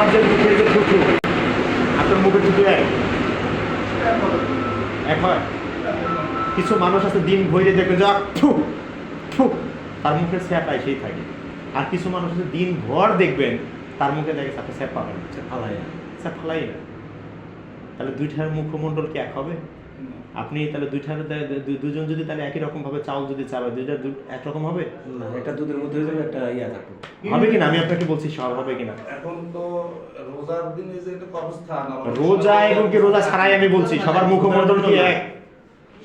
আমার যে মুখের যে থুতু আপনার মুখের থুতু এক এক হয়। কিছু মানুষ আছে দিন ভরে দেখবেন যে থু থু তার মুখে স্যাপায় সেই থাকে। আর কিছু মানুষ আছে দিন ভর দেখবেন তার মুখে দেখে সাথে স্যাপ পাবেন। ফালাই স্যাপ ফালাই না। তাহলে দুইটার মুখমণ্ডল কি এক হবে? আপনি তাহলে দুইটার দুজন যদি তাহলে একই রকম ভাবে চাউল যদি চাবে দুইটা এক রকম হবে? না এটা দুধের মধ্যে হয়ে যাবে একটা ইয়া থাকবে। হবে কিনা? আমি আপনাকে বলছি সর হবে কিনা? এখন তো রোজার দিনে যে একটা অবস্থা রোজা এখন কি রোজা ছাড়াই আমি বলছি সবার মুখমণ্ডল কি এক?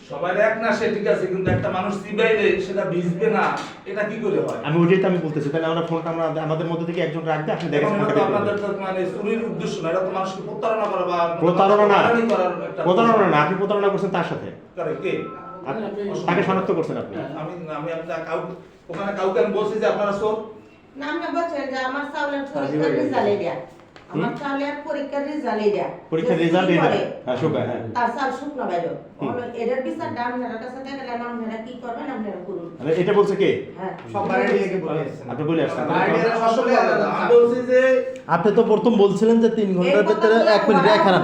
সবাই এক না সে ঠিক আছে কিন্তু একটা মানুষ চিবাইলে সেটা ভিজবে না এটা কি করে হয়? আমি ওইটাই তো আমি বলতেছি তাহলে আমরা ফোনটা আমরা আমাদের মধ্যে থেকে একজন রাখবে আপনি দেখেন আপনাদের তো মানে চুরির উদ্দেশ্য না এটা তো মানুষকে প্রতারণা করা বা প্রতারণা না প্রতারণা না আপনি প্রতারণা করছেন তার সাথে। কে? তাকে শনাক্ত করছেন আপনি। আমি আমি আপনার কাউ ওখানে কাউকে আমি বলছি যে আপনারা চোর। না বলছেন যে আমার এটা আমার চাউলের পরীক্ষার রেজাল্ট এটা পরীক্ষার রেজাল্ট কি হ্যাঁ হ্যাঁ। তার চাল শুকনো বাইর এটার বিচার আপনারা কাছে দেখেন আপনারা কি করবেন? আপনারা করুন। এটা বলছে কে? হ্যাঁ। সব বাইরে থেকে বলে আপনি বলে আসছেন। বাইরের আসলে আলাদা। আমি বলছি যে আপনি তো প্রথম বলছিলেন যে তিন ঘণ্টার ভিতরে এক মিনিট এক খারাপ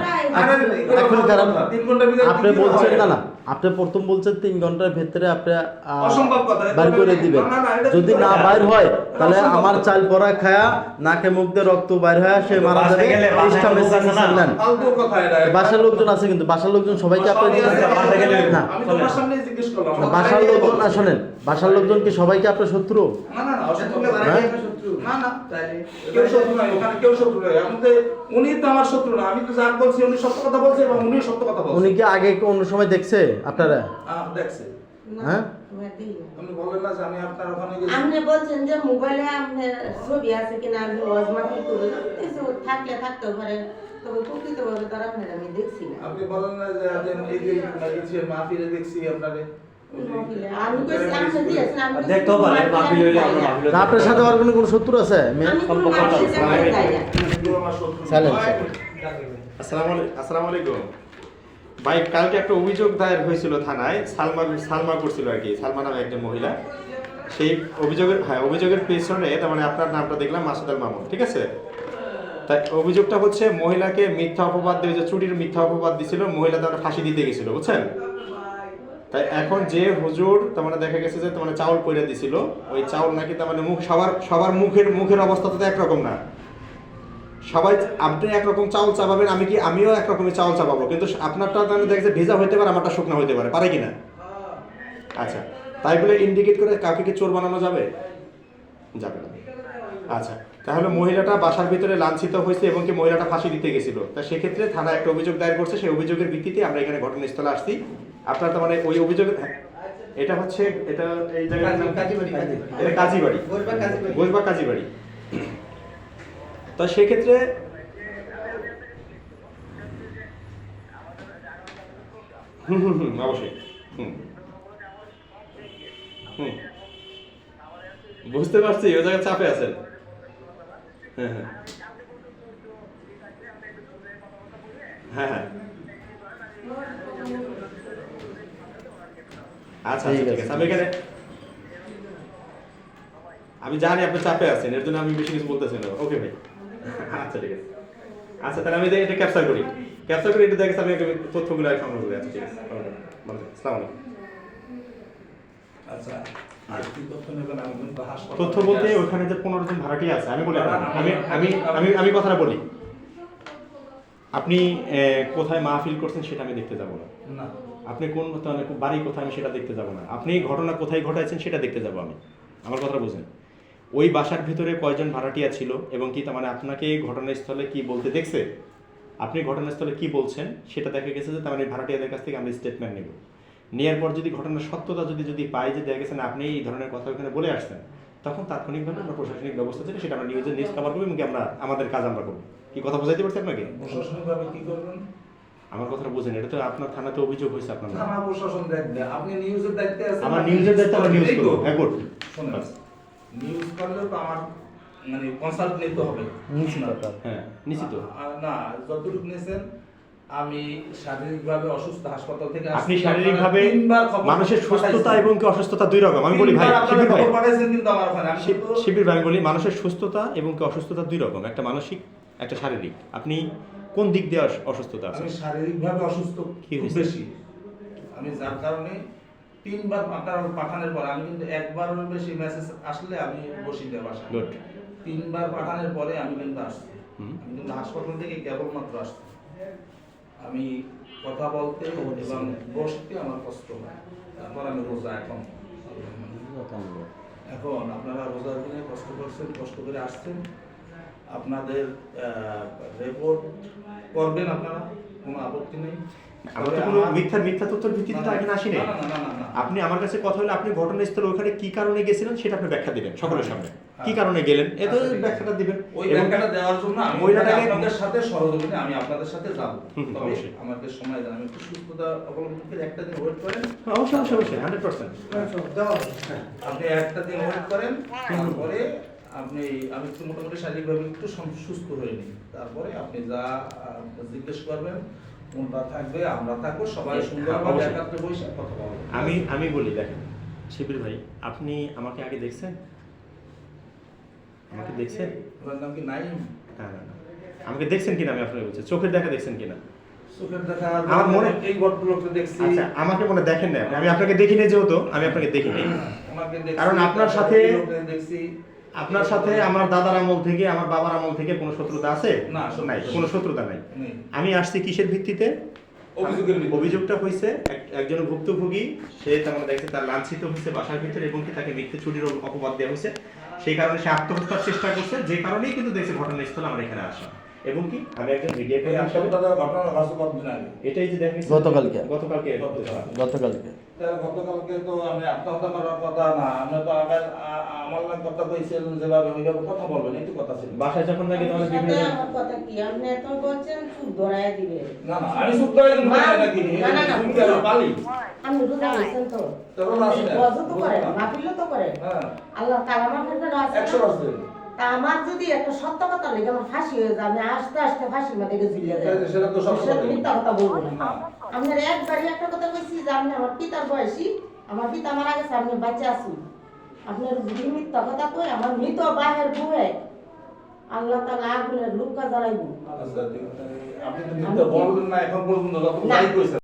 মিনিট খারাপ তিন ঘণ্টার ভিতরে আপনি বলছেন না না। আপনি প্রথম বলছেন তিন ঘণ্টার ভেতরে আপনি বাইর করে দিবেন। যদি না বাইর হয় তাহলে আমার চাল পরা খায়া নাকে মুখ দিয়ে রক্ত বাইর হয় সে মারা যাবে। বাসার লোকজন আছে কিন্তু বাসার লোকজন সবাইকে আপনি না। বাসার লোকজন না শোনেন বাসার লোকজন কি সবাইকে আপনার শত্রু? হ্যাঁ? না না তাইলে কেউ শত্রু নয় ওখানে কেউ শত্রু নয় আমি উনি তো আমার শত্রু না আমি তো যা বলছি উনি সত্য কথা বলছে এবং উনি সত্য কথা উনি কি আগে কোন সময় দেখছে আপনারা? দেখছে। হ্যাঁ? আপনি বললেন না যে আমি আপনার ওখানে গেছি। আপনি বলছেন যে মোবাইলে আপনার ছবি আছে কিনা আমি ওয়াজমাফি করে এসব থাকলে থাকতেও পারে তবে প্রকৃতভাবে তারা আপনার আমি দেখছি না। আপনি বলেন না যে যে এই যে গেছি মাহফিলে দেখছি আপনারে। আমরা আপনার সাথে আর কোনো কোনো শত্রু আছে? আমার আসসালামু আলাইকুম ভাই কালকে একটা অভিযোগ দায়ের হয়েছিল থানায়। সালমা সালমা করছিল আর কি। সালমা নামে একজন মহিলা। সেই অভিযোগের হ্যাঁ অভিযোগের পেছনে তার মানে আপনার নামটা দেখলাম মাসুদ আল মামুন ঠিক আছে? তাই অভিযোগটা হচ্ছে মহিলাকে মিথ্যা অপবাদ দিয়ে যে চুরির মিথ্যা অপবাদ দিছিল মহিলা তার ফাঁসি দিতে গেছিল বুঝছেন? তাই এখন যে হুজুর, তার মানে দেখা গেছে যে তার মানে চাউল পয়লা দিছিল। ওই চাউল নাকি তার মানে মুখ, সবার সবার মুখের মুখের অবস্থা তো একরকম না। সবাই, আপনি একরকম চাউল চাপাবেন, আমি কি, আমিও একরকমের চাউল চাপাবো? কিন্তু আপনারটা তাহলে দেখা যাচ্ছে ভেজা হইতে পারে, আমারটা শুকনো হইতে পারে পারে কি না আচ্ছা তাই বলে ইন্ডিকেট করে কাউকে কি চোর বানানো যাবে? যাবে না। আচ্ছা। তাহলে মহিলাটা বাসার ভিতরে লাঞ্ছিত হয়েছে এবং কি মহিলাটা ফাঁসি দিতে গেছিল। তা সেক্ষেত্রে থানা একটা অভিযোগ দায়ের করছে সেই অভিযোগের ভিত্তিতে আমরা এখানে ঘটনাস্থলে আসছি। আপনার তার মানে ওই অভিযোগের হ্যাঁ, এটা হচ্ছে এটা এই জায়গায় কাজী- কাজীবাড়ি, এটা কাজীবাড়ি। বসবা কাজীবাড়ি। তো সেক্ষেত্রে হুম হুম হুম অবশ্যই। হুম। হুম। বুঝতে পারছি ওই জায়গায় চাপে আছেন। হ্যাঁ হ্যাঁ আচ্ছা ঠিক আছে। আমি এখানে আমি জানি আপনি চাপে আছেন এর জন্য আমি বেশি কিছু বলতেছি না। ওকে ভাই। আচ্ছা ঠিক আছে। আচ্ছা তাহলে আমি এটা ক্যাপচার করি। ক্যাপচার করে এটা দেখে আমি একটু তথ্যগুলো সংগ্রহ করি। আচ্ছা ঠিক আছে। ভালো থাকবেন। আসসালামু আলাইকুম। আচ্ছা। তথ্য বলতে ওখানে যে পনেরো জন ভাড়াটি আছে আমি বলি আমি আমি আমি আমি কথাটা বলি। আপনি কোথায় মাহফিল করছেন সেটা আমি দেখতে যাব না। আপনি কোন বাড়ি কোথায় আমি সেটা দেখতে যাব না। আপনি ঘটনা কোথায় ঘটাইছেন সেটা দেখতে যাব আমি। আমার কথা বুঝেন। ওই বাসার ভিতরে কয়জন ভাড়াটিয়া ছিল এবং কি তার মানে আপনাকে ঘটনাস্থলে কি বলতে দেখছে? আপনি ঘটনাস্থলে কি বলছেন সেটা দেখা গেছে যে তার মানে ভাড়াটিয়াদের কাছ থেকে আমি স্টেটমেন্ট নেব। নেওয়ার পর যদি ঘটনার সত্যতা যদি যদি পাই যে দেখা গেছে না আপনি এই ধরনের কথা ওখানে বলে আসছেন তখন তাৎক্ষণিকভাবে আমরা প্রশাসনিক ব্যবস্থা যেটা সেটা আমরা নিউজের নিউজ কভার করব এবং কি আমরা আমাদের কাজ আমরা করব। কি কথা বোঝাইতে পারছি আপনাকে? প্রশাসনিকভাবে কি করবেন? আমার কথাটা বুঝেন এটা তো আপনার থানাতে অভিযোগ হয়েছে আপনার থানা প্রশাসন দেখবে আপনি নিউজের দায়িত্বে আছেন আমার নিউজের দায়িত্ব আমার নিউজ। করব। হ্যাঁ শোনেন নিউজ করলেও তো আমার মানে কনসাল্ট নিতে হবে। নিশ্চিত হ্যাঁ নিশ্চিত। না যতটুকু নিয়েছেন আমি শারীরিকভাবে অসুস্থ হাসপাতাল থেকে আপনি শারীরিকভাবে মানুষের সুস্থতা এবং কি অসুস্থতা দুই রকম? আমি বলি ভাই শিবির ভাই। কিন্তু আমার ওখানে। শিবির ভাই বলি মানুষের সুস্থতা এবং কি অসুস্থতা দুই রকম একটা মানসিক একটা শারীরিক। আপনি কোন দিক দিয়ে অসুস্থতা আছে আমি শারীরিকভাবে অসুস্থ কি বেশি। আমি যার কারণে তিনবার পাঠার পাঠানোর পর আমি কিন্তু একবারের বেশি মেসেজ আসলে আমি বসি বাসায়। গুড তিনবার পাঠানোর পরে আমি কিন্তু আসছি। আমি কিন্তু হাসপাতাল থেকে কেবলমাত্র আসছি। আমি কথা বলতে এবং বসতে আমার কষ্ট হয়। তারপর আমি রোজা এখন এখন আপনারা রোজার দিনে কষ্ট করছেন কষ্ট করে আসছেন। আপনাদের রিপোর্ট করবেন আপনারা? কোনো আপত্তি নেই? আমরা তো কোনো মিথ্যা মিথ্যা তথ্যের ভিত্তিতে তো এখানে আসি নাই। আপনি আমার কাছে কথা হলে আপনি ঘটনাস্থলে ওখানে কি কারণে গেছিলেন সেটা আপনি ব্যাখ্যা দিবেন সকলের সামনে। হ্যাঁ। কি কারণে গেলেন? এ তো আচ্ছা। ব্যাখ্যাটা দিবেন। ওই ব্যাখ্যাটা দেওয়ার জন্য আমি মহিলাটাকে- আপনাদের সাথে সহযোগিতা আমি আপনাদের সাথে যাব। তবে। আমাকে সময় দেন আমি একটু সুস্থতা অবলম্বন করে একটা দিন ওয়েট করেন। অবশ্যই অবশ্যই অবশ্যই হান্ড্রেড পার্সেন্ট আপনি একটা দিন ওয়েট করেন তারপরে আপনি আমি একটু মোটামুটি শারীরিকভাবে একটু সুস্থ হয়ে নিই। তারপরে আপনি যা জিজ্ঞেস করবেন কোনটা থাকবে আমরা থাকব সবাই হ্যাঁ, সুন্দরভাবে। একাত্রে বসে কথা বলব। আমি আমি বলি দেখেন শিবির ভাই আপনি আমাকে আগে দেখছেন? আমাকে দেখছেন? ওনার নাম কি নাইম না না না। আমাকে দেখছেন কিনা আমি আপনাকে বলছি চোখের দেখা দেখছেন কিনা? চোখের দেখা আমার মনে- এই ভদ্রলোককে দেখছি। আচ্ছা আমাকে মনে দেখেন না আমি আপনাকে দেখিনি যেহেতু আমি আপনাকে দেখি নাই। ওনাকে দেখছি কারণ আপনার সাথে- দেখছি। আপনার সাথে আমার দাদার আমল থেকে আমার বাবার আমল থেকে কোনো শত্রুতা আছে? না, নাই। কোনো শত্রুতা নাই। আমি আসছি কিসের ভিত্তিতে? অভিযোগের অভিযোগটা হয়েছে এক- একজন ভুক্তভোগী সে তেমন দেখছে তার লাঞ্ছিত হয়েছে বাসার ভিতরে এবং কি তাকে মিথ্যে চুরির অপ- অপবাদ দেওয়া হয়েছে সেই কারণে সে আত্মহত্যার চেষ্টা করছে যে কারণেই কিন্তু দেখছে ঘটনাস্থলে আমার এখানে আসা এবং কি আমি একজন মিডিয়া এটাই যে দেখা গেছে- গতকালকে। গতকালকে। গতকালকে। তা গতকালকে তো আমি আত্মহত্যা করার কথা না আমি তো আবার আমার নাম কথা কইছিলেন যেভাবে ওইভাবে কথা বলবেন এই তো কথা ছিল। বাসায় যখন নাকি তাহলে বিভিন্ন আমার কথা কি? আপনি এত বলছেন চুপ ধরায় দিবে। না না আমি করে কিন্তু বলি নাকি? না, না, না। তুমি কি আবার পালি আপনি রোজা আছেন তো? তো রোজা আছি। তো করেন রোজা তো করেন। হ্যাঁ। আল্লাহ কালামা ফেরবে আছে একশো না? তা আমার যদি একটা সত্য কথা লেগে আমার ফাঁসি হয়ে যায় আমি আস্তে আস্তে ফাঁসির গিয়ে ঝুলিয়ে যাই সেটা তো। মিথ্যা কথা বলব না। না আপনার একবারই একটা কথা কইছি যে আপনি আমার পিতার বয়সী আমার পিতা মারা গেছে আপনি বাচ্চা আছেন আপনার যদি মিথ্যা কথা কই আমার মৃত বাহের বুয়ে আল্লাহ তালা আগুনের লুকা জ্বালাইব। আচ্ছা, আছে। আপনি তো মিথ্যা বলবেন না এখন পর্যন্ত যত কইছেন